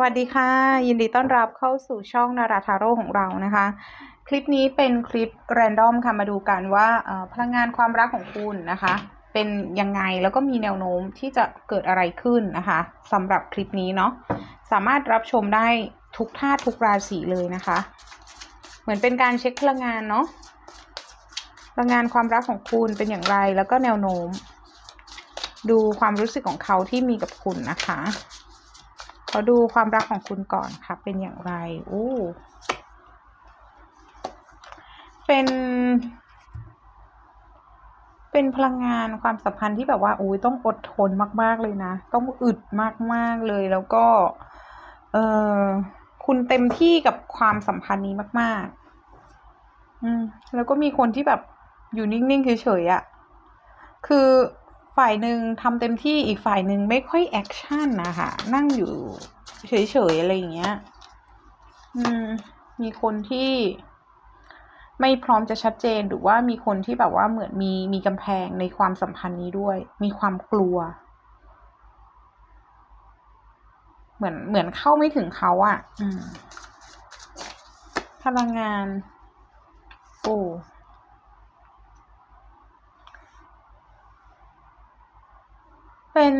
วัสดีค่ะ ยินดีต้อนรับเข้าสู่ช่องนาราทาโร่ของเรานะคะ คลิปนี้เป็นคลิปแรนดอมค่ะมาดูกันว่าพลังงานความรักของคุณนะคะ เป็นยังไงแล้วก็มีแนวโน้มที่จะเกิดอะไรขึ้นนะคะสำหรับคลิปนี้เนาะสามารถรับชมได้ทุกท่าตุทุกราศีเลยนะคะ เหมือนเป็นการเช็คพลังงานเนาะพลังงานความรักของคุณเป็นอย่างไรแล้วก็แนวโน้ม ดูความรู้สึกของเขาที่มีกับคุณนะคะ อดูความรักของคุณก่อนค่ะเป็นอย่างไรอู้เป็น เป็นพลังงานความสัมพันธ์ที่แบบว่าอุ้ยต้องอดทนมาก ๆ เลยนะ ต้องอึดมาก ๆ เลยแล้วก็ เออคุณเต็มที่กับความสัมพันธ์นี้มาก ๆ อืม แล้วก็มีคนที่แบบอยู่นิ่ง ๆ เฉยๆอะ่ะ คือ ฝ่ายหนึ่งทำเต็มที่อีกฝ่ายหนึ่งไม่ค่อยแอคชั่นนะคะนั่งอยู่เฉยๆอะไรอย่างเงี้ย อืม มีคนที่ไม่พร้อมจะชัดเจนหรือว่ามีคนที่แบบว่าเหมือนมีมีกำแพงในความสัมพันธ์นี้ด้วย มีความกลัว เหมือนเหมือนเข้าไม่ถึงเขาอะ่ะ อืมพลังงาน โอ้ เป็น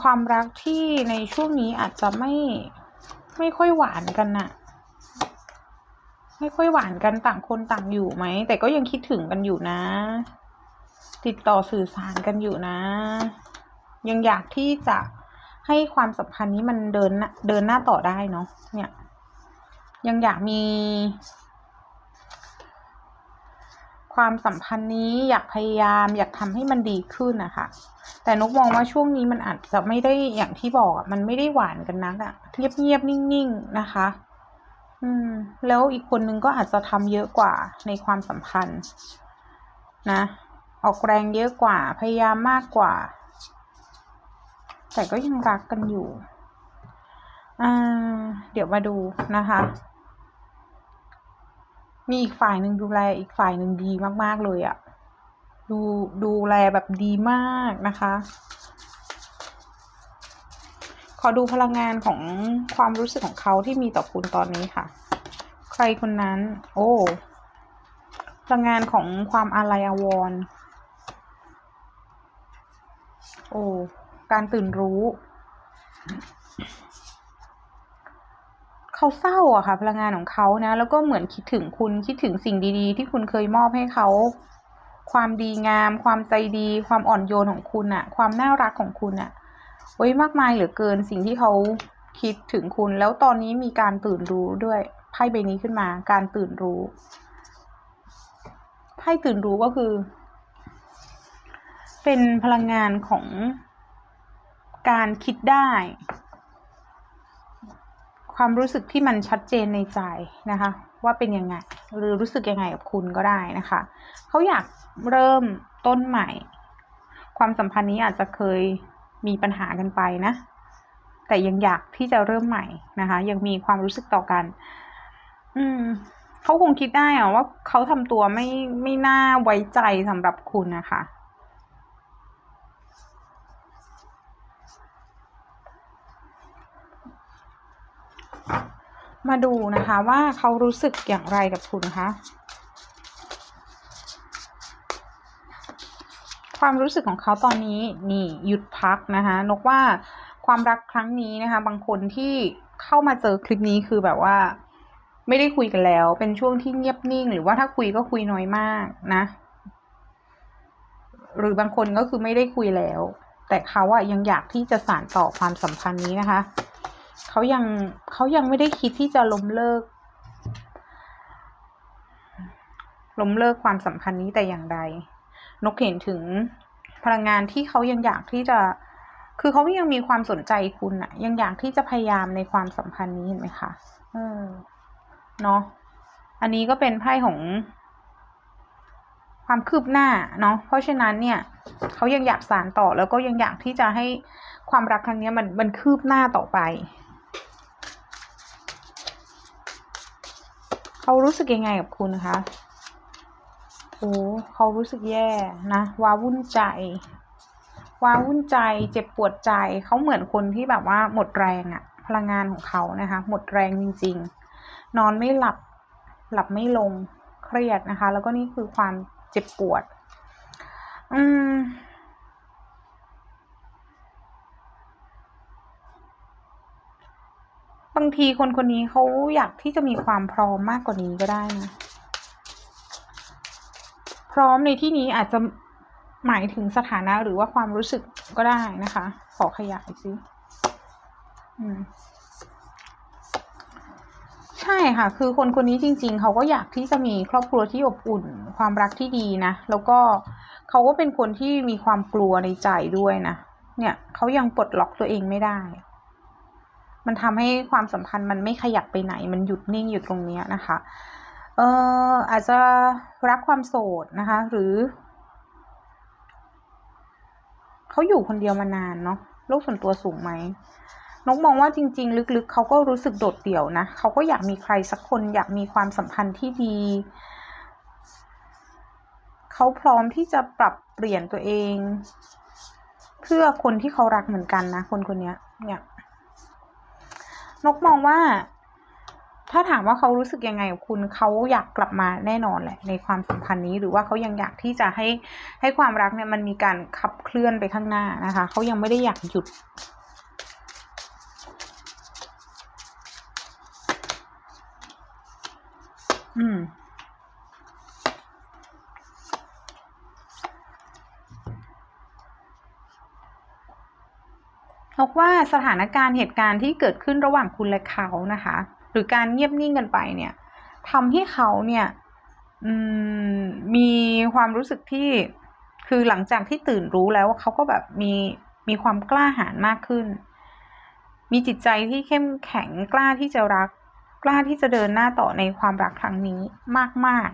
ความรักที่ในช่วงนี้อาจจะไม่ไม่ค่อยหวานกันน่ะ ไม่ค่อยหวานกันต่างคนต่างอยู่ไหม แต่ก็ยังคิดถึงกันอยู่นะ ติดต่อสื่อสารกันอยู่นะ ยังอยากที่จะให้ความสัมพันธ์นี้มันเดินน้าเดินหน้าต่อได้เนาะเนี่ย ยังอยากมี ความสัมพันธ์นี้อยากพยายามอยากทำให้มันดีขึ้นนะคะ แต่นกมองว่าช่วงนี้มันอาจจะไม่ได้อย่างที่บอกอะมันไม่ได้หวานกันนักอะเงียบๆนิ่งๆนะคะ อืม แล้วอีกคนนึงก็อาจจะทำเยอะกว่าในความสัมพันธ์ นะ ออกแรงเยอะกว่าพยายามมากกว่า แต่ก็ยังรักกันอยู่อ่าเดี๋ยวมาดูนะคะ มีอีกฝ่ายหนึ่งดูแลอีกฝ่ายหนึ่งดีมาก ๆ เลยอะดูดูแลแบบดีมากนะคะ ขอดูพลังงานของความรู้สึกของเขาที่มีต่อคุณตอนนี้ค่ะ ใครคนนั้น โอ้พลังงานของความอาลัยอาวรณ์โอ้ การตื่นรู้ เขาเศร้าอะค่ะ พลังงานของเขานะ แล้วก็เหมือนคิดถึงคุณคิดถึงสิ่งดีๆ ที่คุณเคยมอบให้เขา ความดีงาม ความใจดี ความอ่อนโยนของคุณอะความน่ารักของคุณอะโอ้ยมากมายเหลือเกินสิ่งที่เขาคิดถึงคุณ แล้วตอนนี้มีการตื่นรู้ด้วยไพ่ใบนี้ขึ้นมา การตื่นรู้ไพ่ตื่นรู้ก็คือ เป็นพลังงานของการคิดได้ ความรู้สึกที่มันชัดเจนในใจนะคะ ว่าเป็นยังไง หรือรู้สึกยังไงกับคุณก็ได้นะคะเขาอยากเริ่มต้นใหม่ ความสัมพันธ์นี้อาจจะเคยมีปัญหากันไปนะ แต่ยังอยากที่จะเริ่มใหม่นะคะ ยังมีความรู้สึกต่อกัน อืมเขาคงคิดได้อะว่าเขาทำตัวไม่ไม่น่าไว้ใจสำหรับคุณนะคะ มาดูนะคะว่าเขารู้สึกอย่างไรกับคุณคะ ความรู้สึกของเขาตอนนี้นี่หยุดพักนะคะนกว่าความรักครั้งนี้นะคะ บางคนที่เข้ามาเจอคลิปนี้คือแบบว่า ไม่ได้คุยกันแล้ว เป็นช่วงที่เงียบนิ่ง หรือว่าถ้าคุยก็คุยน้อยมากนะ หรือบางคนก็คือไม่ได้คุยแล้ว แต่เขาอะยังอยากที่จะสานต่อความสัมพันธ์นี้นะคะ เขายังเขายังไม่ได้คิดที่จะล้มเลิก ล้มเลิกความสัมพันธ์นี้แต่อย่างใด นกเห็นถึงพลังงานที่เขายังอยากที่จะ คือเขายังมีความสนใจคุณอะยังอยากที่จะพยายามในความสัมพันธ์นี้เห็นไหมคะเออเนาะอันนี้ก็เป็นไพ่ของความคืบหน้าเนาะ เพราะฉะนั้นเนี่ยเขายังอยากสานต่อแล้วก็ยังอยากที่จะให้ความรักครั้งนี้มันมันคืบหน้าต่อไป เขารู้สึกยังไงกับคุณคะโอ้เขารู้สึกแย่นะว้าวุ่นใจว้าวุ่นใจเจ็บปวดใจเขาเหมือนคนที่แบบว่าหมดแรงอะ่ะพพลังงานของเขานะคะ หมดแรงจริง ๆ นอนไม่หลับหลับไม่ลงเครียดนะคะ แล้วก็นี่คือความเจ็บปวด อืม บางทีคนคนนี้เขาอยากที่จะมีความพร้อมมากกว่านี้ก็ได้นะ พร้อมในที่นี้อาจจะหมายถึงสถานะหรือว่าความรู้สึกก็ได้นะคะ ขอขยายซิอืมใช่ค่ะ คือคนคนนี้จริง ๆ เขาก็อยากที่จะมีครอบครัวที่อบอุ่น ความรักที่ดีนะ แล้วก็เขาก็เป็นคนที่มีความกลัวในใจด้วยนะ เนี่ยเขายังปลดล็อกตัวเองไม่ได้ มันทำให้ความสัมพันธ์มันไม่ขยับไปไหน มันหยุดนิ่งอยู่ตรงเนี้ยนะคะ เอ่ออาจจะรักความโสดนะคะ หรือเขาอยู่คนเดียวมานานเนาะโลกส่วนตัวสูงไหมนกมองว่าจริง ๆ ลึกๆเขาก็รู้สึกโดดเดี่ยวนะเขาก็อยากมีใครสักคนอยากมีความสัมพันธ์ที่ดี เขาพร้อมที่จะปรับเปลี่ยนตัวเอง เพื่อคนที่เขารักเหมือนกันนะ คนคนเนี้ยเนี่ย นกมองว่า ถ้าถามว่าเขารู้สึกยังไงกับคุณเขาอยากกลับมาแน่นอนแหละ ในความสัมพันธ์นี้หรือว่าเขายังอยากที่จะให้ให้ความรักเนี่ยมันมีการขับเคลื่อนไปข้างหน้านะคะเขายังไม่ได้อยากหยุดอืม นกว่าสถานการณ์เหตุการณ์ที่เกิดขึ้นระหว่างคุณและเขานะคะ หรือการเงียบนิ่งกันไปเนี่ยทำให้เขาเนี่ยมีความรู้สึกที่คือหลังจากที่ตื่นรู้แล้วว่าเขาก็แบบมีมีความกล้าหาญมากขึ้น มีจิตใจที่เข้มแข็งกล้าที่จะรัก กล้าที่จะเดินหน้าต่อในความรักครั้งนี้มาก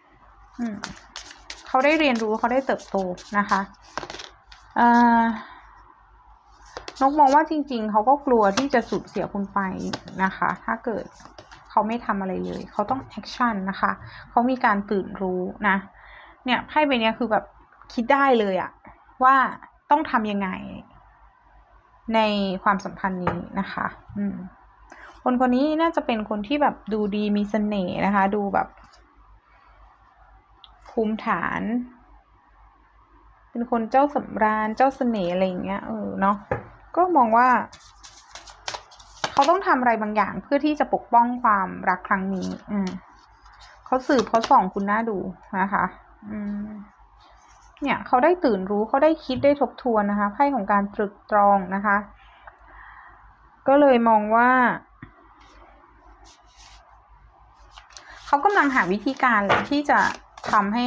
ๆเขาได้เรียนรู้เขาได้เติบโตนะคะเออ นกมองว่าจริง ๆ เขาก็กลัวที่จะสูญเสียคุณไปนะคะ ถ้าเกิดเขาไม่ทำอะไรเลย เขาต้องแอคชั่นนะคะ เขามีการตื่นรู้นะ เนี่ยไพ่ใบนี้คือแบบคิดได้เลยอะว่าต้องทำยังไง ในความสัมพันธ์นี้นะคะ อืม คนคนนี้น่าจะเป็นคนที่แบบดูดีมีเสน่ห์นะคะ ดูแบบภูมิฐาน เป็นคนเจ้าสำราญเจ้าเสน่ห์อะไรอย่างเงี้ยเออเนาะ ก็มองว่า เขาต้องทำอะไรบางอย่างเพื่อที่จะปกป้องความรักครั้งนี้ อืมเขาสืบเขาส่องคุณน่าดูนะคะ อืม เนี่ยเขาได้ตื่นรู้เขาได้คิดได้ทบทวนนะคะไพ่ของการตรึกตรองนะคะ ก็เลยมองว่าเขากำลังหาวิธีการแหละที่จะทำให้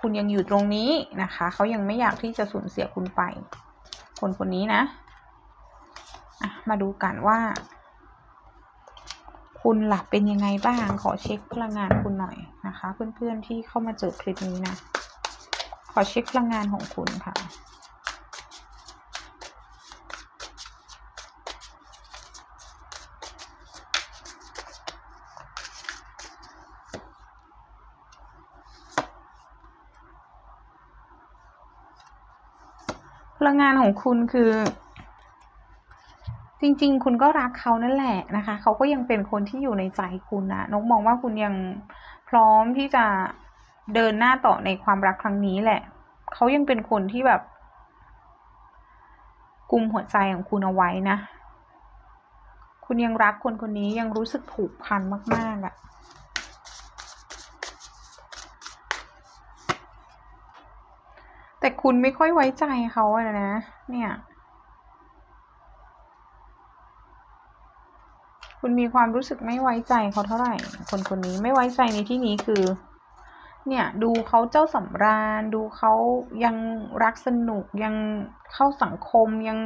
คุณยังอยู่ตรงนี้นะคะ เขายังไม่อยากที่จะสูญเสียคุณไป คนคนนี้นะอะ มาดูกันว่า คุณหลับเป็นยังไงบ้าง ขอเช็คพลังงานคุณหน่อยนะคะ เพื่อนๆที่เข้ามาเจอคลิปนี้นะ ขอเช็คพลังงานของคุณค่ะพลังงานของคุณคือ จริง ๆ คุณก็รักเขานั่นแหละนะคะ เขาก็ยังเป็นคนที่อยู่ในใจคุณนะนกมองว่าคุณยังพร้อมที่จะเดินหน้าต่อในความรักครั้งนี้แหละ เขายังเป็นคนที่แบบกุมหัวใจของคุณเอาไว้นะ คุณยังรักคนคนนี้ยังรู้สึกผูกพันมาก ๆอะ่ะแต่คุณไม่ค่อยไว้ใจเขาอะนะ เนี่ย คุณมีความรู้สึกไม่ไว้ใจเขาเท่าไหร่ คนคนนี้ไม่ไว้ใจในที่นี้คือ เนี่ยดูเขาเจ้าสำราญ ดูเขายังรักสนุกยังเข้าสังคมยัง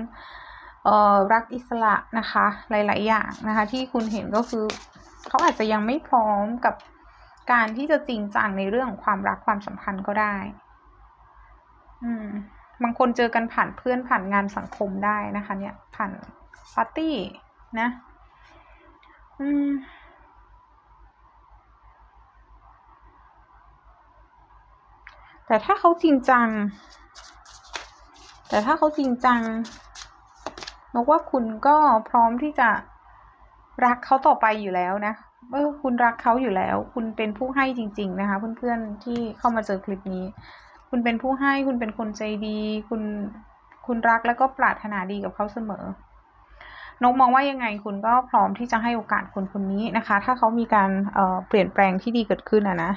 เอ่อรักอิสระนะคะ หลาย ๆ อย่างนะคะ ที่คุณเห็นก็คือเขาอาจจะยังไม่พร้อมกับการที่จะจริงจังในเรื่องของความรักความสัมพันธ์ก็ได้ อืม บางคนเจอกันผ่านเพื่อนผ่านงานสังคมได้นะคะ เนี่ยผ่านปาร์ตี้นะ อืม แต่ถ้าเขาจริงจัง แต่ถ้าเขาจริงจังนกว่าคุณก็พร้อมที่จะรักเขาต่อไปอยู่แล้วนะเออคุณรักเขาอยู่แล้ว คุณเป็นผู้ให้จริง ๆ นะคะ เพื่อนๆที่เข้ามาเจอคลิปนี้ คุณเป็นผู้ให้คุณเป็นคนใจดี คุณคุณรักแล้วก็ปรารถนาดีกับเขาเสมอ นกมองว่ายังไงคุณก็พร้อมที่จะให้โอกาสคนคนนี้นะคะ ถ้าเขามีการเเปลี่ยนแปลงที่ดีเกิดขึ้นอะนะ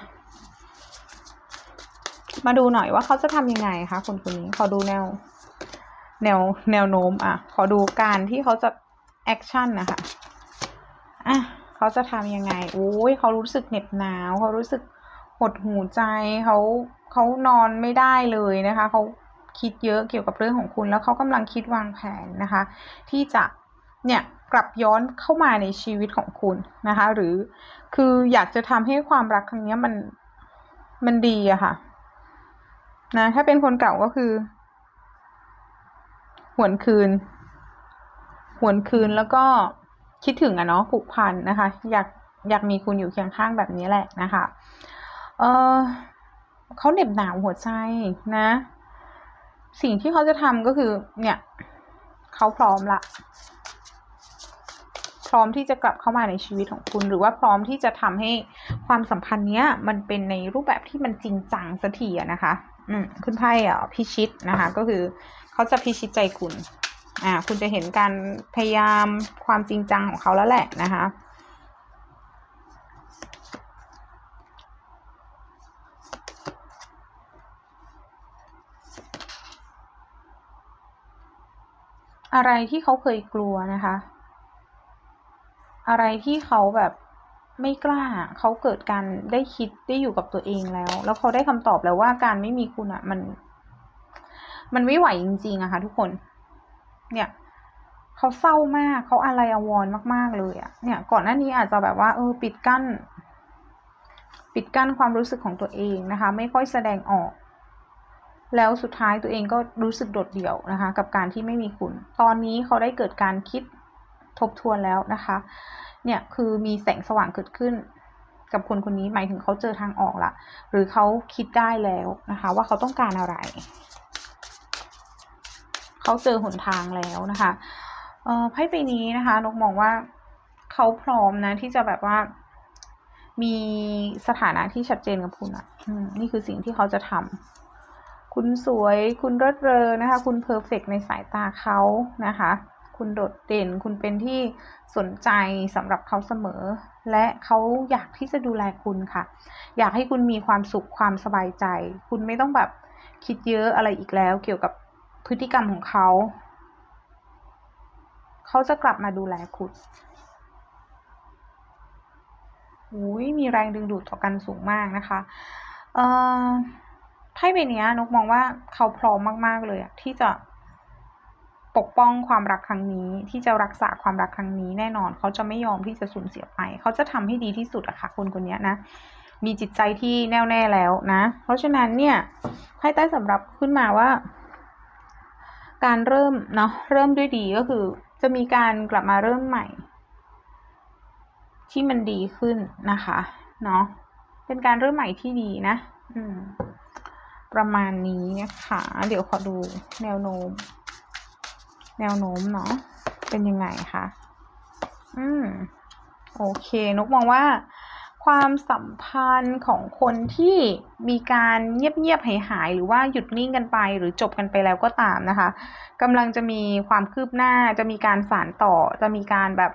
มาดูหน่อยว่าเขาจะทำยังไงคะคนคนนี้ขอดูแนว แนวแนวโน้มอะ ขอดูการที่เขาจะแอคชั่นนะคะอะเขาจะทำยังไงโอ้ยเขารู้สึกเหน็บหนาวเขารู้สึกหดหูใจเขาเขานอนไม่ได้เลยนะคะเขาคิดเยอะเกี่ยวกับเรื่องของคุณ แล้วเขากำลังคิดวางแผนนะคะ ที่จะ เนี่ยกลับย้อนเข้ามาในชีวิตของคุณนะคะ หรือคืออยากจะทำให้ความรักครั้งนี้มันมันดีอะค่ะนะถ้าเป็นคนเก่าก็คือ หวนคืน หวนคืนแล้วก็คิดถึงอะเนาะผูกพันนะคะ อยากอยากมีคุณอยู่เคียงข้างแบบนี้แหละนะคะ เออเขาเหน็บหนาวหัวใจนะ สิ่งที่เขาจะทำก็คือ เนี่ย เขาพร้อมละ ร้อมที่จะกลับเข้ามาในชีวิตของคุณ หรือว่าพร้อมที่จะทำให้ความสัมพันธ์เนี้ย มันเป็นในรูปแบบที่มันจริงจังสักทีนะคะ อืมคุณไพ่อะพิชิตนะคะ ก็คือเขาจะพิชิตใจคุณ อ่า คุณจะเห็นการพยายามความจริงจังของเขาแล้วแหละนะคะอะไรที่เขาเคยกลัวนะคะ อะไรที่เขาแบบไม่กล้า เขาเกิดการได้คิดได้อยู่กับตัวเองแล้ว แล้วเขาได้คำตอบแล้วว่าการไม่มีคุณอะ่ะมัน มันไม่ไหวจริงๆอะค่ะทุกคน เนี่ยเขาเศร้ามาก เขาอะไรอวรมาก ๆ เลยอะเนี่ย ก่อนหน้านี้อาจจะแบบว่า เออ ปิดกั้น ปิดกั้นความรู้สึกของตัวเองนะคะ ไม่ค่อยแสดงออก แล้วสุดท้ายตัวเองก็รู้สึกโดดเดี่ยวนะคะ กับการที่ไม่มีคุณ ตอนนี้เขาได้เกิดการคิด ทบทวนแล้วนะคะ เนี่ยคือมีแสงสว่างเกิดขึ้น กับคนคนนี้หมายถึงเขาเจอทางออกละหรือเขาคิดได้แล้วนะคะ ว่าเขาต้องการอะไร เขาเจอหนทางแล้วนะคะไพ่ใบนี้นะคะนกมองว่าเขาพร้อมนะที่จะแบบว่ามีสถานะที่ชัดเจนกับคุณอะนี่คือสิ่งที่เขาจะทำคุณสวย คุณรดเรอนะคะ คุณเพอร์เฟกในสายตาเขานะคะ คุณโดดเด่น คุณเป็นที่สนใจสำหรับเขาเสมอ และเขาอยากที่จะดูแลคุณค่ะ อยากให้คุณมีความสุขความสบายใจ คุณไม่ต้องแบบคิดเยอะอะไรอีกแล้ว เกี่ยวกับพฤติกรรมของเขา เขาจะกลับมาดูแลคุณอุ้ยมีแรงดึงดูดต่อกันสูงมากนะคะ เอ่อไพ่ใบนี้นกมองว่าเขาพร้อมมาก ๆ เลยอะที่จะ ปกป้องความรักครั้งนี้ที่จะรักษาความรักครั้งนี้แน่นอน เขาจะไม่ยอมที่จะสูญเสียไป เขาจะทำให้ดีที่สุดอะค่ะคนคนนี้นะ มีจิตใจที่แน่วแน่แล้วนะ เพราะฉะนั้นเนี่ยไพ่ใต้สำหรับขึ้นมาว่า การเริ่มเนาะเริ่มด้วยดีก็คือ จะมีการกลับมาเริ่มใหม่ ที่มันดีขึ้นนะคะเนาะเป็นการเริ่มใหม่ที่ดีนะ อืม ประมาณนี้นะคะ เดี๋ยวขอดูแนวโน้ม แนวโน้มเนาะเป็นยังไงคะอืมโอเค นกมองว่า ความสัมพันธ์ของคนที่มีการเงียบๆหายหายๆหรือว่าหยุดนิ่งกันไปหรือจบกันไปแล้วก็ตามนะคะกำลังจะมีความคืบหน้าจะมีการสานต่อจะมีการแบบ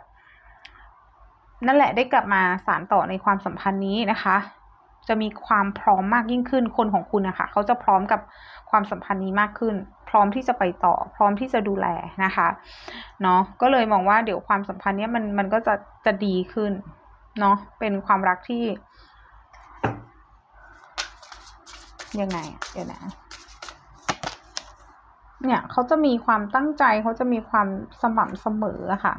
นั่นแหละได้กลับมาสานต่อในความสัมพันธ์นี้นะคะ จะมีความพร้อมมากยิ่งขึ้นคนของคุณนะคะเขาจะพร้อมกับความสัมพันธ์นี้มากขึ้น ร้อมที่จะไปต่อ พร้อมที่จะดูแลนะคะเนาะก็เลยมองว่าเดี๋ยวความสัมพันธ์เนี้ยมันมันก็จะจะดีขึ้นเนาะเป็นความรักที่ยังไงเดี๋ยวนะเนี่ยเขาจะมีความตั้งใจเขาจะมีความสม่ำเสมอค่ะ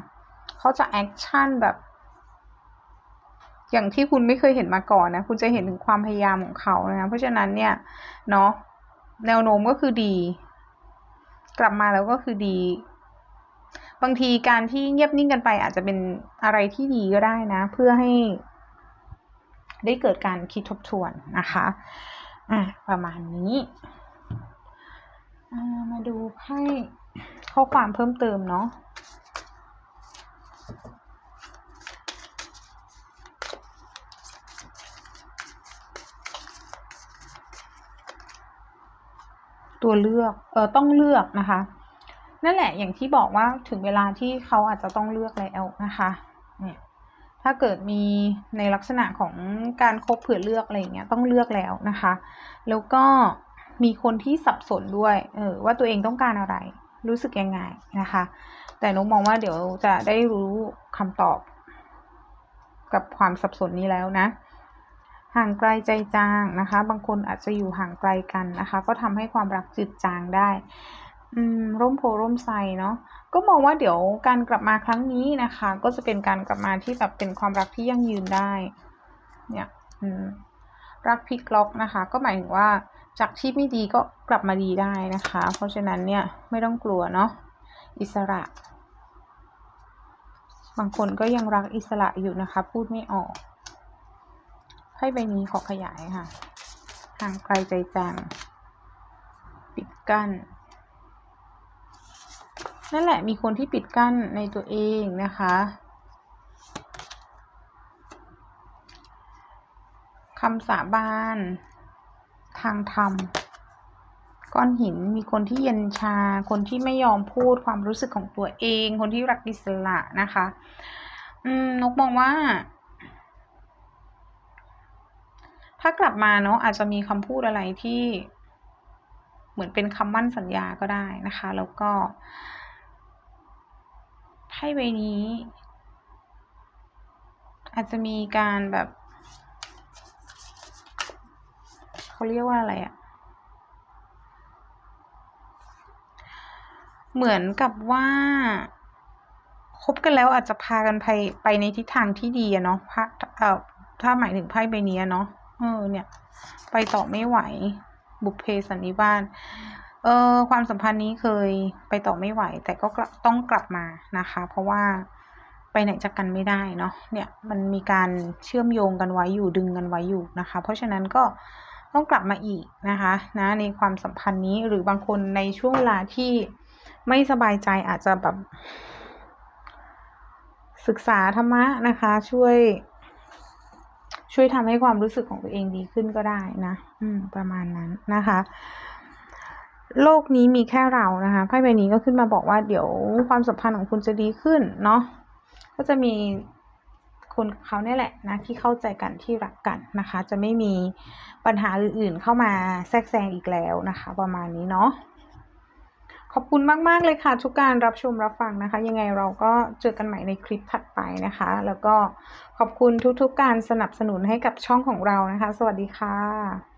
เขาจะแอคชั่นแบบอย่างที่คุณไม่เคยเห็นมาก่อนนะคุณจะเห็นถึงความพยายามของเขานะเพราะฉะนั้นเนี่ยเนาะแนวโน้มก็คือดี กลับมาแล้วก็คือดี บางทีการที่เงียบนิ่งกันไป อาจจะเป็นอะไรที่ดีก็ได้นะ เพื่อให้ได้เกิดการคิดทบทวนนะคะ อะประมาณนี้มาดูไพ่ข้อความเพิ่มเติมเนาะ ตัวเลือกเออต้องเลือกนะคะ นั่นแหละอย่างที่บอกว่าถึงเวลาที่เขาอาจจะต้องเลือกแล้วนะคะเนี่ยถ้าเกิดมีในลักษณะของการคบเผื่อเลือกอะไรอย่างเงี้ยต้องเลือกแล้วนะคะ แล้วก็มีคนที่สับสนด้วยเออว่าตัวเองต้องการอะไร รู้สึกยังไงนะคะ แต่นกมองว่าเดี๋ยวจะได้รู้คำตอบ กับความสับสนนี้แล้วนะ ห่างไกลใจจางนะคะ บางคนอาจจะอยู่ห่างไกลกันนะคะ ก็ทำให้ความรักจืดจางได้อืมร่มโพร่มไทรเนาะก็มองว่าเดี๋ยวการกลับมาครั้งนี้นะคะ ก็จะเป็นการกลับมาที่แบบเป็นความรักที่ยั่งยืนได้ เนี่ยอืมรักพลิกล็อกนะคะ ก็หมายถึงว่าจากที่ไม่ดีก็กลับมาดีได้นะคะ เพราะฉะนั้นเนี่ยไม่ต้องกลัวเนาะอิสระ บางคนก็ยังรักอิสระอยู่นะคะ พูดไม่ออก พ่ใบนี้ขอขยายค่ะห่างไกลใจจางปิดกั้น นั่นแหละมีคนที่ปิดกั้นในตัวเองนะคะ คำสาบาน ทางธรรม ก้อนหินมีคนที่เย็นชา คนที่ไม่ยอมพูดความรู้สึกของตัวเอง คนที่รักอิสระนะคะ อืม นกมองว่า ถ้ากลับมาเนาะอาจจะมีคำพูดอะไรที่ เหมือนเป็นคำมั่นสัญญาก็ได้นะคะ แล้วก็ไพ่ใบนี้ อาจจะมีการแบบเขาเรียกว่าอะไรอะเหมือนกับว่าคบกันแล้วอาจจะพากันไปไปในทิศทางที่ดีอะเนาะถ้าหมายถึงไพ่ใบนี้เนาะ ออเนี่ย ไปต่อไม่ไหว บุพเพสันนิวาสเออความสัมพันธ์นี้เคยไปต่อไม่ไหว แต่ก็ต้องกลับมานะคะ เพราะว่าไปไหนจากกันไม่ได้เนาะเนี่ยมันมีการเชื่อมโยงกันไว้อยู่ดึงกันไว้อยู่นะคะ เพราะฉะนั้นก็ต้องกลับมาอีกนะคะนะในความสัมพันธ์นี้หรือบางคนในช่วงเวลาที่ไม่สบายใจอาจจะแบบ ศึกษาธรรมะนะคะ ช่วย ช่วยทำให้ความรู้สึกของตัวเองดีขึ้นก็ได้นะอืมประมาณนั้นนะคะ โลกนี้มีแค่เรานะคะไพ่ใบนี้ก็ขึ้นมาบอกว่าเดี๋ยวความสัมพันธ์ของคุณจะดีขึ้นเนาะก็จะมีคนเขาเนี่ยแหละนะที่เข้าใจกันที่รักกันนะคะ จะไม่มีปัญหาอื่นๆเข้ามาแทรกแซงอีกแล้วนะคะ ประมาณนี้เนาะ ขอบคุณมาก ๆ เลยค่ะ ทุกการรับชมรับฟังนะคะ ยังไงเราก็เจอกันใหม่ในคลิปถัดไปนะคะ แล้วก็ขอบคุณทุกๆการสนับสนุนให้กับช่องของเรานะคะ สวัสดีค่ะ